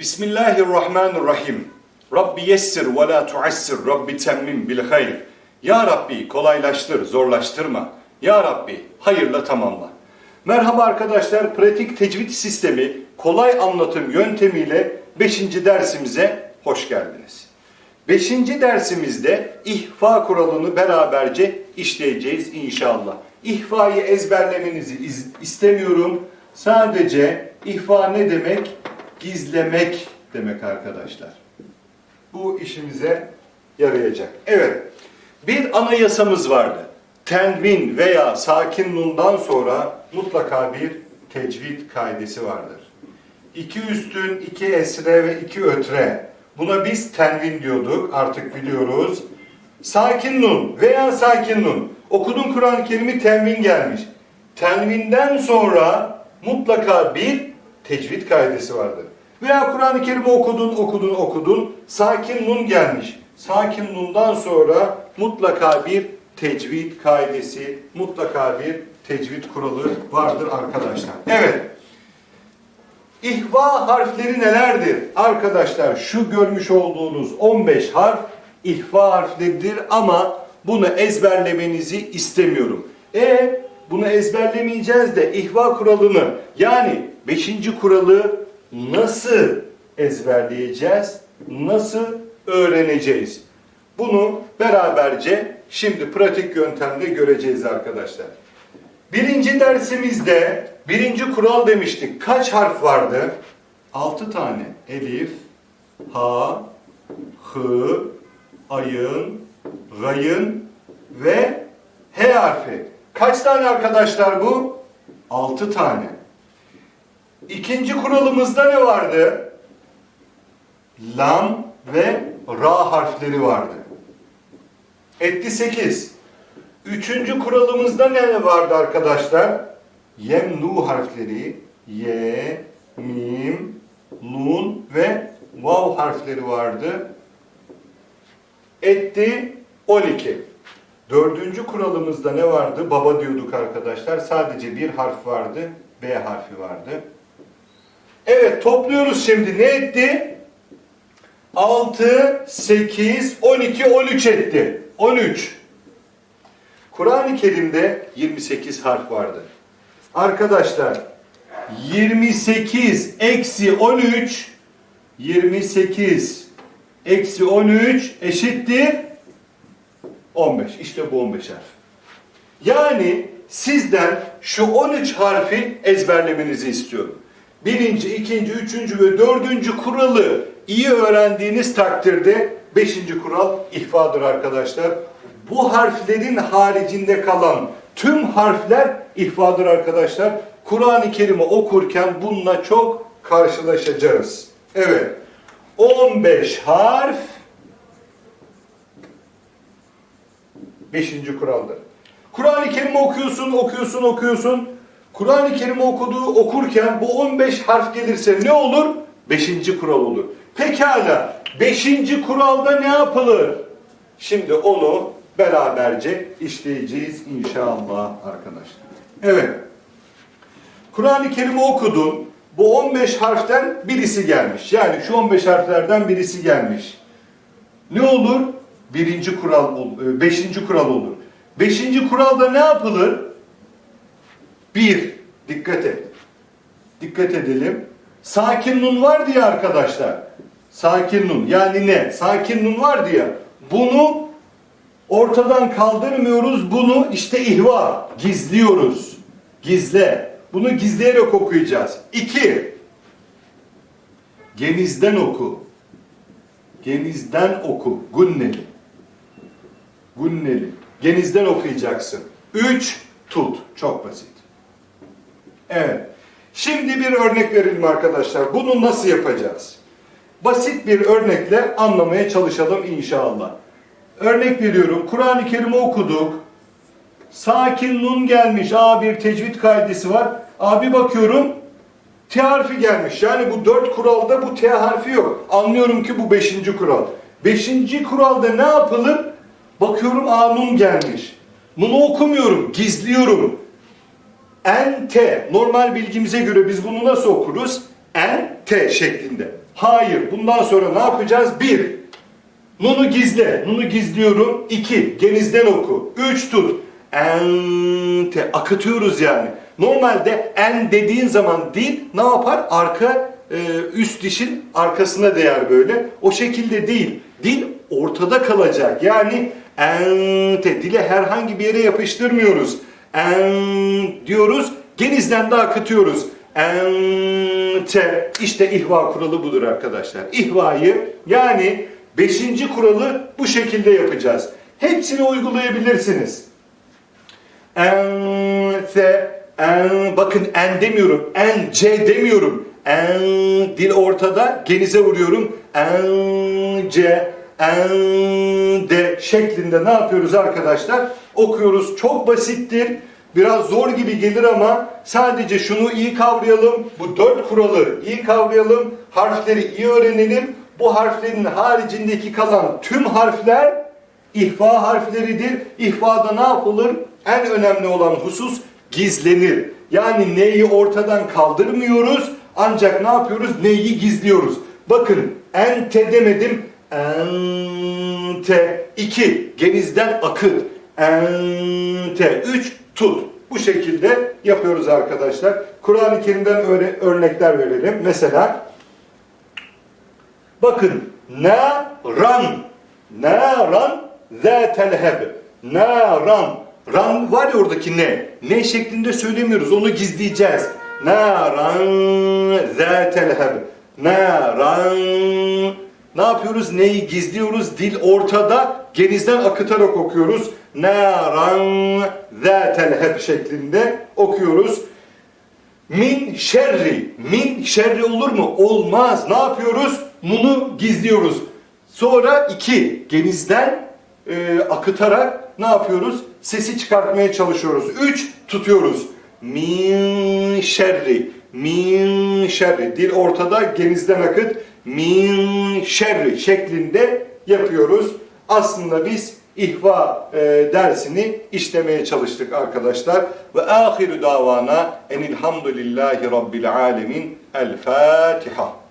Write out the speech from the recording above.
Bismillahirrahmanirrahim. Rabbi yessir ve la tuassir. Rabbi temmim bil hayr. Ya Rabbi kolaylaştır, zorlaştırma. Ya Rabbi hayırla tamamla. Merhaba arkadaşlar, pratik tecvid sistemi kolay anlatım yöntemiyle 5. dersimize hoş geldiniz. 5. dersimizde ihfa kuralını beraberce işleyeceğiz inşallah. İhfayı ezberlemenizi iz- istemiyorum. Sadece ihfa ne demek? Gizlemek demek arkadaşlar. Bu işimize yarayacak. Evet. Bir anayasamız vardı. Tenvin veya sakin nundan sonra mutlaka bir tecvid kaidesi vardır. İki üstün, iki esre ve iki ötre. Buna biz tenvin diyorduk. Artık biliyoruz. Sakin nun veya sakin nun. Okudun Kur'an-ı Kerim'i tenvin gelmiş. Tenvinden sonra mutlaka bir tecvid kaidesi vardır. Veya Kur'an-ı Kerim'i okudun, okudun, okudun. Sakin nun gelmiş. Sakin nundan sonra mutlaka bir tecvid kaidesi, mutlaka bir tecvid kuralı vardır arkadaşlar. Evet. İhva harfleri nelerdir? Arkadaşlar şu görmüş olduğunuz 15 harf ihva harfleridir ama bunu ezberlemenizi istemiyorum. E bunu ezberlemeyeceğiz de ihva kuralını yani 5. kuralı nasıl ezberleyeceğiz? Nasıl öğreneceğiz? Bunu beraberce şimdi pratik yöntemde göreceğiz arkadaşlar. Birinci dersimizde birinci kural demiştik. Kaç harf vardı? Altı tane. Elif, ha, hı, ayın, gayın ve he harfi. Kaç tane arkadaşlar bu? Altı tane. İkinci kuralımızda ne vardı? Lam ve ra harfleri vardı. Etti sekiz. Üçüncü kuralımızda ne vardı arkadaşlar? Yem nu harfleri, ye, mim, nun ve vav harfleri vardı. Etti 12. Dördüncü kuralımızda ne vardı? Baba diyorduk arkadaşlar. Sadece bir harf vardı. B harfi vardı. Evet topluyoruz şimdi. Ne etti? 6, 8, 12, 13 etti. 13. Kur'an-ı Kerim'de 28 harf vardı. Arkadaşlar 28 eksi 13 28 eksi 13 eşittir 15. İşte bu 15 harf. Yani sizden şu 13 harfi ezberlemenizi istiyorum. Birinci, ikinci, üçüncü ve dördüncü kuralı iyi öğrendiğiniz takdirde beşinci kural ihfadır arkadaşlar. Bu harflerin haricinde kalan tüm harfler ihfadır arkadaşlar. Kur'an-ı Kerim'i okurken bununla çok karşılaşacağız. Evet. 15 harf Beşinci kuraldır. Kur'an-ı Kerim'i okuyorsun, okuyorsun, okuyorsun. Kur'an-ı Kerim'i okuduğu okurken bu 15 harf gelirse ne olur? Beşinci kural olur. Pekala, beşinci kuralda ne yapılır? Şimdi onu beraberce işleyeceğiz inşallah arkadaşlar. Evet. Kur'an-ı Kerim'i okudun. Bu 15 harften birisi gelmiş. Yani şu 15 harflerden birisi gelmiş. Ne olur? Birinci kural, e, beşinci kural olur. Beşinci kuralda ne yapılır? Bir, dikkat et. Dikkat edelim. Sakin nun vardı ya arkadaşlar. Sakin nun. Yani ne? Sakin nun vardı ya. Bunu ortadan kaldırmıyoruz. Bunu işte ihva. Gizliyoruz. Gizle. Bunu gizleyerek okuyacağız. İki. Genizden oku. Genizden oku. Gunneli. Gunneli. Genizden okuyacaksın. Üç. Tut. Çok basit. Evet. Şimdi bir örnek verelim arkadaşlar. Bunu nasıl yapacağız? Basit bir örnekle anlamaya çalışalım inşallah. Örnek veriyorum. Kur'an-ı Kerim'i okuduk. Sakin nun gelmiş. Aa bir tecvid kaidesi var. Abi bakıyorum T harfi gelmiş. Yani bu dört kuralda bu T harfi yok. Anlıyorum ki bu beşinci kural. Beşinci kuralda ne yapılır? Bakıyorum A nun gelmiş. Nunu okumuyorum, gizliyorum. En T. Normal bilgimize göre biz bunu nasıl okuruz? En T şeklinde. Hayır. Bundan sonra ne yapacağız? Bir. Nunu gizle. Nunu gizliyorum. İki. Genizden oku. Üç tut. Ente. Akıtıyoruz yani. Normalde en dediğin zaman dil ne yapar? Arka e, üst dişin arkasına değer böyle. O şekilde değil. Dil ortada kalacak. Yani ente. Dile herhangi bir yere yapıştırmıyoruz. En diyoruz. Genizden de akıtıyoruz. Ente. İşte ihva kuralı budur arkadaşlar. İhvayı yani beşinci kuralı bu şekilde yapacağız. Hepsini uygulayabilirsiniz. Ente. En, bakın en demiyorum. En, c demiyorum. En, dil ortada. Genize vuruyorum. En, c, en, de şeklinde ne yapıyoruz arkadaşlar? Okuyoruz. Çok basittir. Biraz zor gibi gelir ama sadece şunu iyi kavrayalım. Bu dört kuralı iyi kavrayalım. Harfleri iyi öğrenelim. Bu harflerin haricindeki kalan tüm harfler ihfa harfleridir. İhfada ne yapılır? En önemli olan husus gizlenir. Yani neyi ortadan kaldırmıyoruz ancak ne yapıyoruz? Neyi gizliyoruz. Bakın ente demedim. Ente. 2. Genizden akıt. Ente. 3. Tut. Bu şekilde yapıyoruz arkadaşlar. Kur'an-ı Kerim'den örnekler verelim. Mesela bakın naran naran zâtel heb naran ran var ya oradaki ne ne şeklinde söylemiyoruz onu gizleyeceğiz naran zâtel heb naran ne yapıyoruz neyi gizliyoruz dil ortada genizden akıtarak okuyoruz naran zâtel heb şeklinde okuyoruz Min şerri. Min şerri olur mu? Olmaz. Ne yapıyoruz? Nunu gizliyoruz. Sonra iki. Genizden e, akıtarak ne yapıyoruz? Sesi çıkartmaya çalışıyoruz. Üç. Tutuyoruz. Min şerri. Min şerri. Dil ortada. Genizden akıt. Min şerri şeklinde yapıyoruz. Aslında biz ihva e, dersini işlemeye çalıştık arkadaşlar. Ve ahiru davana enilhamdülillahi rabbil alemin. El Fatiha.